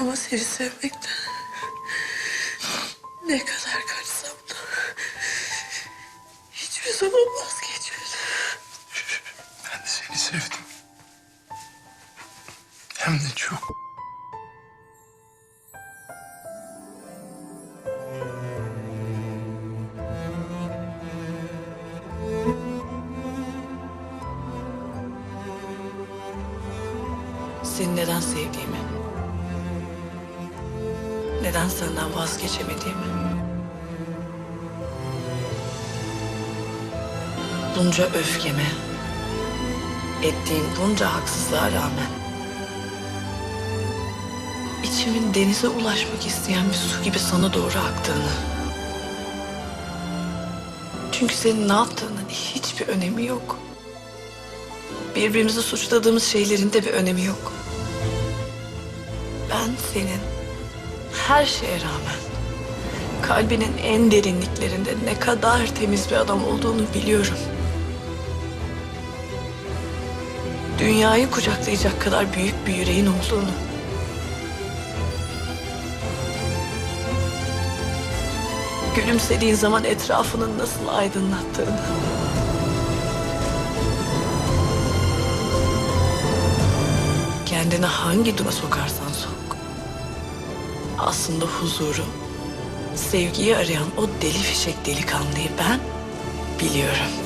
Ama seni sevmekten ne kadar kaçsam da hiçbir zaman vazgeçmedim. Ben de seni sevdim. Hem de çok. Seni neden sevdiğimi, neden senden vazgeçemediğimi. Bunca öfkeme, ettiğin bunca haksızlığa rağmen içimin denize ulaşmak isteyen bir su gibi sana doğru aktığını. Çünkü senin ne yaptığının hiçbir önemi yok. Birbirimizi suçladığımız şeylerin de bir önemi yok. Ben senin her şeye rağmen kalbinin en derinliklerinde ne kadar temiz bir adam olduğunu biliyorum. Dünyayı kucaklayacak kadar büyük bir yüreğin olduğunu. Gülümsediğin zaman etrafının nasıl aydınlattığını. Kendini hangi duruma sokarsan sok. Aslında huzuru, sevgiyi arayan o deli fişek delikanlıyı ben biliyorum.